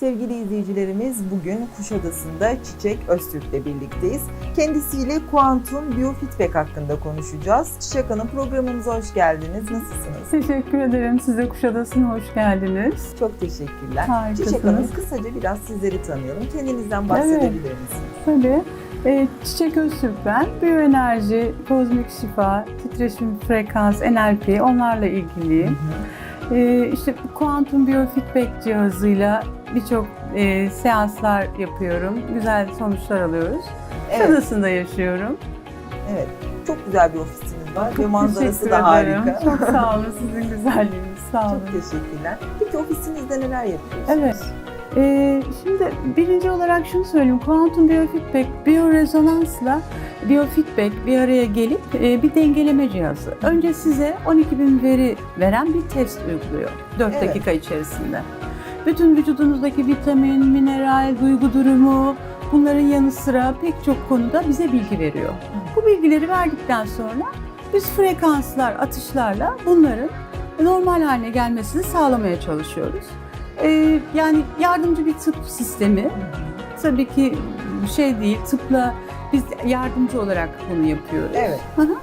Sevgili izleyicilerimiz bugün Kuşadası'nda Çiçek Öztürk'le birlikteyiz. Kendisiyle kuantum biyofeedback hakkında konuşacağız. Çiçek Hanım programımıza hoş geldiniz. Nasılsınız? Teşekkür ederim. Size Kuşadası'na hoş geldiniz. Çok teşekkürler. Harikasınız. Çiçek Hanım kısaca biraz sizleri tanıyalım. Kendinizden bahsedebilir misiniz? Tabii. E, Çiçek Öztürk ben. Biyoenerji, kozmik şifa, titreşim, frekans, NLP onlarla ilgiliyim. E, işte kuantum biyofeedback cihazıyla birçok e, seanslar yapıyorum. Güzel sonuçlar alıyoruz. Evet, Kuşadası'nda yaşıyorum. evet. Çok güzel bir ofisiniz var ve Çok manzarası teşekkür da ederim. harika. Çok sağ olun sizin güzelliğiniz. Sağ olun. Çok teşekkürler. Peki ofisinizde neler yapıyorsunuz? Evet. Ee, şimdi birinci olarak şunu söyleyeyim. Kuantum biyofeedback, biyorezonansla biyofeedback bir araya gelip e, bir dengeleme cihazı. Önce size 12.000 veri veren bir test uyguluyor 4 Evet. dakika içerisinde. Bütün vücudunuzdaki vitamin, mineral, duygu durumu bunların yanı sıra pek çok konuda bize bilgi veriyor. Bu bilgileri verdikten sonra biz frekanslar, atışlarla bunların normal haline gelmesini sağlamaya çalışıyoruz. Ee, yani yardımcı bir tıp sistemi. Tabii ki şey değil, tıpla biz yardımcı olarak bunu yapıyoruz. Evet. Hı hı.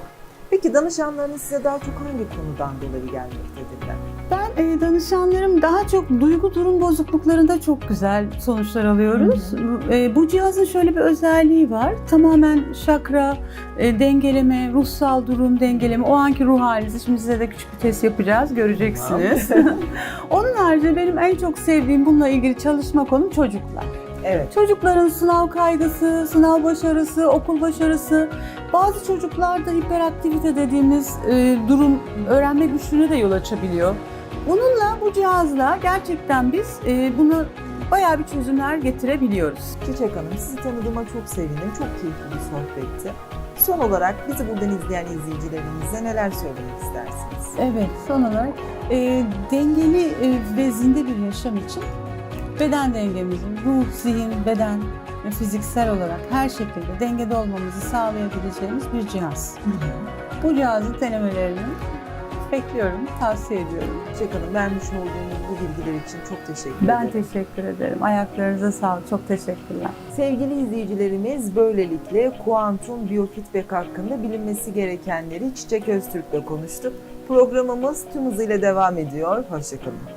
Peki danışanlarınız size daha çok hangi konudan dolayı gelmektedirler? Ben e, danışanlarım daha çok duygu durum bozukluklarında çok güzel sonuçlar alıyoruz. E, bu cihazın şöyle bir özelliği var. Tamamen şakra, e, dengeleme, ruhsal durum dengeleme, o anki ruh halinizi şimdi size de küçük bir test yapacağız, göreceksiniz. Onun haricinde benim en çok sevdiğim bununla ilgili çalışma konum çocuklar. Evet. Çocukların sınav kaygısı, sınav başarısı, okul başarısı, bazı çocuklarda hiperaktivite dediğimiz e, durum öğrenme güçlüğüne de yol açabiliyor. Bununla, bu cihazla gerçekten biz e, bunu bayağı bir çözümler getirebiliyoruz. Çiçek Hanım sizi tanıdığıma çok sevindim. Çok keyifli bir sohbetti. Son olarak bizi buradan izleyen izleyicilerimize neler söylemek istersiniz? Evet, son olarak e, dengeli e, ve zinde bir yaşam için beden dengemizin, ruh, zihin, beden ve fiziksel olarak her şekilde dengede olmamızı sağlayabileceğimiz bir cihaz. Bu cihazın denemelerini bekliyorum, tavsiye ediyorum. Çiçek Hanım vermiş olduğunuz bu bilgiler için çok teşekkür Ben ederim. teşekkür ederim. Ayaklarınıza sağlık. Çok teşekkürler. Sevgili izleyicilerimiz böylelikle kuantum biyofeedback hakkında bilinmesi gerekenleri Çiçek Öztürk'le konuştuk. Programımız tüm hızıyla devam ediyor. Hoşçakalın.